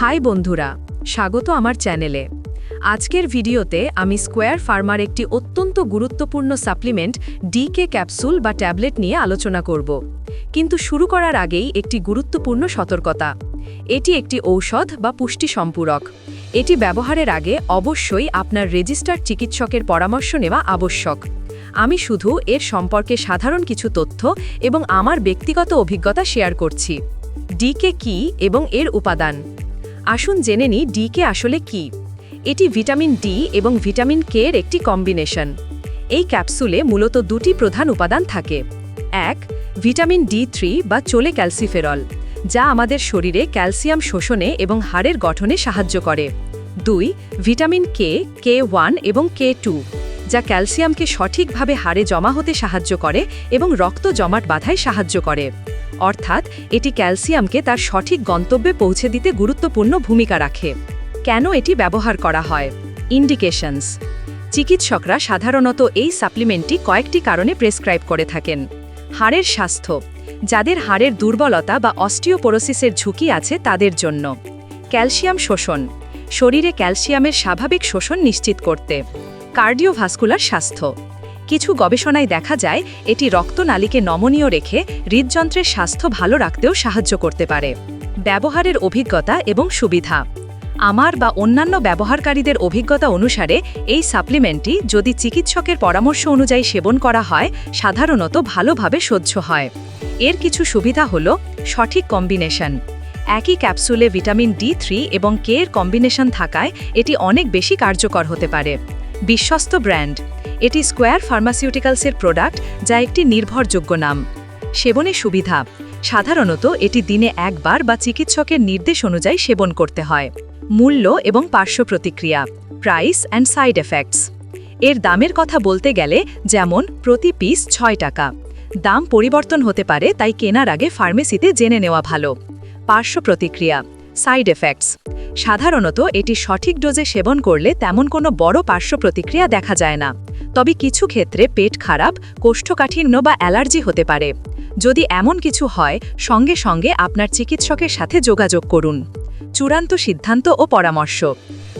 High বন্ধুরা, স্বাগত আমার চ্যানেলে। আজকের ভিডিওতে আমি স্কোয়ার ফার্মার একটি অত্যন্ত গুরুত্বপূর্ণ সাপ্লিমেন্ট ডিকে ক্যাপসুল বা ট্যাবলেট নিয়ে আলোচনা করব। কিন্তু শুরু করার আগেই একটি গুরুত্বপূর্ণ সতর্কতা। এটি একটি ঔষধ বা পুষ্টি সম্পূরক। এটি ব্যবহারের আগে অবশ্যই আপনার রেজিস্টার চিকিৎসকের পরামর্শ নেওয়া আবশ্যক। আমি শুধু এর সম্পর্কে সাধারণ কিছু তথ্য এবং আমার ব্যক্তিগত অভিজ্ঞতা শেয়ার করছি। ডিকে কি এবং এর উপাদান? আসুন জেনে নিই ডিকে আসলে কি। এটি ভিটামিন ডি এবং ভিটামিন কে এর একটি কম্বিনেশন। এই ক্যাপসুলে মূলত দুটি প্রধান উপাদান থাকে। এক, ভিটামিন ডি থ্রি বা চলে ক্যালসিফেরল, যা আমাদের শরীরে ক্যালসিয়াম শোষণে এবং হাড়ের গঠনে সাহায্য করে। দুই, ভিটামিন কে কে ওয়ান এবং কে টু যা ক্যালসিয়ামকে সঠিকভাবে হাড়ে জমা হতে সাহায্য করে এবং রক্ত জমাট বাধায় সাহায্য করে। অর্থাৎ এটি ক্যালসিয়ামকে তার সঠিক গন্তব্যে পৌঁছে দিতে গুরুত্বপূর্ণ ভূমিকা রাখে। কেন এটি ব্যবহার করা হয়? ইন্ডিকেশনস চিকিৎসকরা সাধারণত এই সাপ্লিমেন্টটি কয়েকটি কারণে প্রেসক্রাইব করে থাকেন। হাড়ের স্বাস্থ্য। যাদের হাড়ের দুর্বলতা বা অস্টিওপোরোসিসের ঝুঁকি আছে তাদের জন্য। ক্যালসিয়াম শোষণ। শরীরে ক্যালসিয়ামের স্বাভাবিক শোষণ নিশ্চিত করতে। কার্ডিওভাস্কুলার স্বাস্থ্য। কিছু গবেষণায় দেখা যায়, এটি রক্তনালীকে নমনীয় রেখে হৃদযন্ত্রের স্বাস্থ্য ভালো রাখতেও সাহায্য করতে পারে। ব্যবহারের অভিজ্ঞতা এবং সুবিধা। আমার বা অন্যান্য ব্যবহারকারীদের অভিজ্ঞতা অনুসারে, এই সাপ্লিমেন্টটি যদি চিকিৎসকের পরামর্শ অনুযায়ী সেবন করা হয়, সাধারণত ভালোভাবে সহ্য হয়। এর কিছু সুবিধা হল, সঠিক কম্বিনেশন। একই ক্যাপসুলে ভিটামিন ডি থ্রি এবং কে এর কম্বিনেশন থাকায়, এটি অনেক বেশি কার্যকর হতে পারে। বিশ্বস্ত ব্র্যান্ড। এটি স্কোয়ার ফার্মাসিউটিক্যালসের প্রোডাক্ট, যা একটি নির্ভরযোগ্য নাম। সেবনের সুবিধা, সাধারণত এটি দিনে একবার বা চিকিৎসকের নির্দেশ অনুযায়ী সেবন করতে হয়। মূল্য এবং পার্শ্ব প্রতিক্রিয়া প্রাইস অ্যান্ড সাইড এফেক্টস এর দামের কথা বলতে গেলে যেমন, প্রতি পিস ছয় টাকা। দাম পরিবর্তন হতে পারে, তাই কেনার আগে ফার্মেসিতে জেনে নেওয়া ভালো। পার্শ্ব প্রতিক্রিয়া সাইড এফেক্টস সাধারণত এটি সঠিক ডোজে সেবন করলে তেমন কোনো বড় পার্শ্ব প্রতিক্রিয়া দেখা যায় না। তবে কিছু ক্ষেত্রে পেট খারাপ, কোষ্ঠকাঠিন্য বা অ্যালার্জি হতে পারে। যদি এমন কিছু হয়, সঙ্গে সঙ্গে আপনার চিকিৎসকের সাথে যোগাযোগ করুন। চূড়ান্ত সিদ্ধান্ত ও পরামর্শ।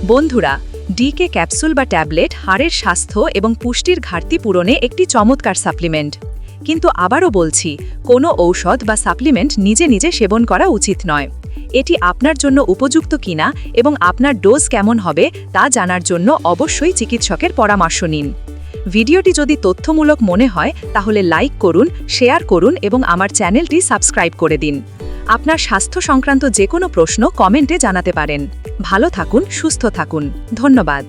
বন্ধুরা ডিকে ক্যাপসুল বা ট্যাবলেট হাড়ের স্বাস্থ্য এবং পুষ্টির ঘাটতি পূরণে একটি চমৎকার সাপ্লিমেন্ট। কিন্তু আবারও বলছি, কোনো ঔষধ বা সাপ্লিমেন্ট নিজে নিজে সেবন করা উচিত নয়। এটি আপনার জন্য উপযুক্ত কিনা এবং আপনার ডোজ কেমন হবে, তা জানার জন্য অবশ্যই চিকিৎসকের পরামর্শ নিন। ভিডিওটি যদি তথ্যমূলক মনে হয়, তাহলে লাইক করুন, শেয়ার করুন এবং আমার চ্যানেলটি সাবস্ক্রাইব করে দিন। আপনার স্বাস্থ্য সংক্রান্ত যে কোনো প্রশ্ন কমেন্টে জানাতে পারেন। ভালো থাকুন, সুস্থ থাকুন। ধন্যবাদ।